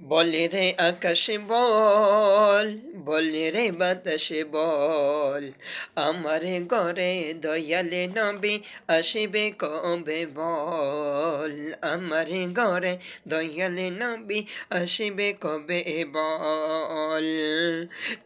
বলে রে আকাশ বল, বলে রে বাতাস বল। আমার ঘরে দয়ালে নবী আসিবে কবে বল? আমার ঘরে দয়ালে নবী আসিবে কবে বল?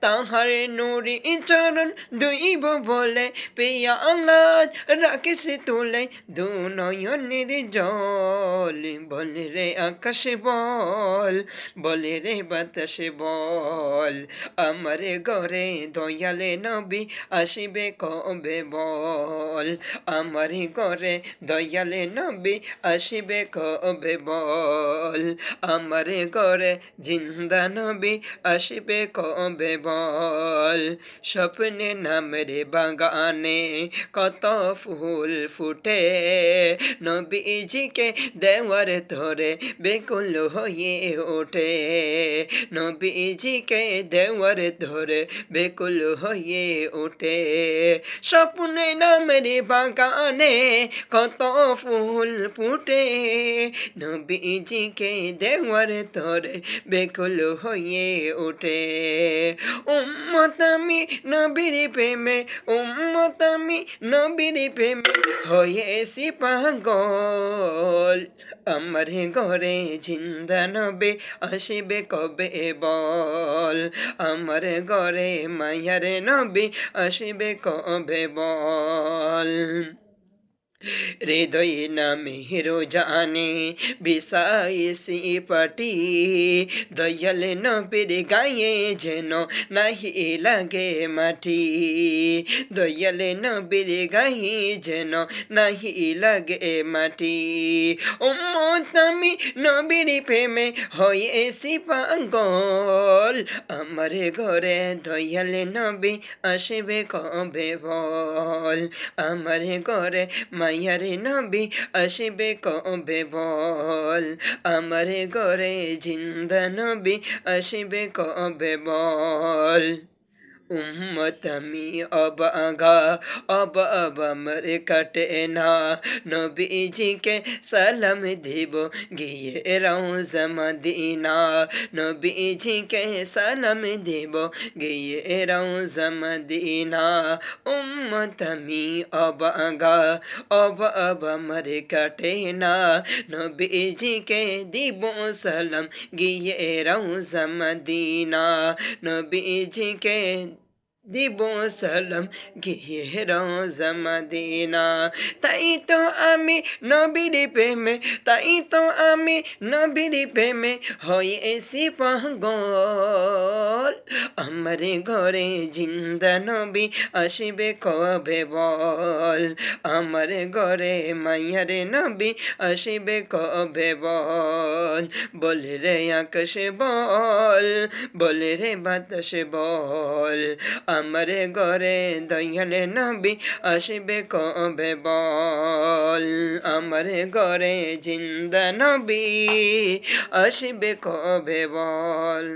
তাহার নুরি চরণ দুইব বলে পেয়া আল্লাহ রাখিস তুলে দু নয়নের জল। বলে রে আকাশ বল বলে রে বাতাসে বল। আমার ঘরে দয়ালে নবী আসিবে কবে বল? আমার ঘরে দয়ালে নবী আসিবে কবে বল? আমার ঘরে জিন্দা নবী আসিবে কবে বল? স্বপ্নে নামের বাগানে কত ফুল ফুটে। নবীজিকে দেওয়ার ধরে বেকুল হয়ে ওঠে। নবীজিকে দেওয়ার ধরে বেকুল হয়ে ওঠে স্বপ্নে নামের বাগানে কত ফুল ফুটে নবীজিকে দেওয়ার ধরে বেকুল হয়ে ওঠে উম্মতামি নবীর প্রেমে উম্মতামি নবীর প্রেমে হয়েছি পাগল আমার ঘরে জিন্দা নবে আসিবে কবে বল? আমার ঘরে মাইয়ারে নবী আসিবে কবে বল? হৃদয় নামে হিরো জানে বিষাইসি পাটি দয়াল নবীর গায়ে যেন নাহি লাগে মাটি। দয়াল নবীর গায়ে যেন নাহি লাগে মাটি। উম্মত নবীর প্রেমে হয়েছি পাগল আমার ঘরে দয়াল নবী আসবে কবে বল? আমার ঘরে মায়ার নবী আসবে কবে বল? আমার ঘরে জিন্দা নবী আসবে কবে বল? উম্মত আমি অবাগা অব অব আমার কাটে না নবীজিকে সালাম দিব গিয়ে রৌজ মদিনা নবীজিকে সালাম দিব গিয়ে রৌজ মদিনা উম্মত আমি অবাগা অব অব আমার কাটে না নবীজিকে দিব সালাম গিয়ে রৌজ মদিনা নবীজিকে দিব সালাম গিয়ে রোজা মদিনা তাই তো আমি নবীর প্রেমে তাই তো আমি নবীর প্রেমে হয়েছি পাগল আমার ঘরে জিন্দা নবী আসিবে কবে বল আমার ঘরে মাইয়ার নবী আসিবে কবে বল বলে রে আকাশে বল বলে রে বাতাসে বল আমার ঘরে দয়ালে নবী আসবে কবে বল? আমার ঘরে জিন্দা নবী আসবে কবে বল?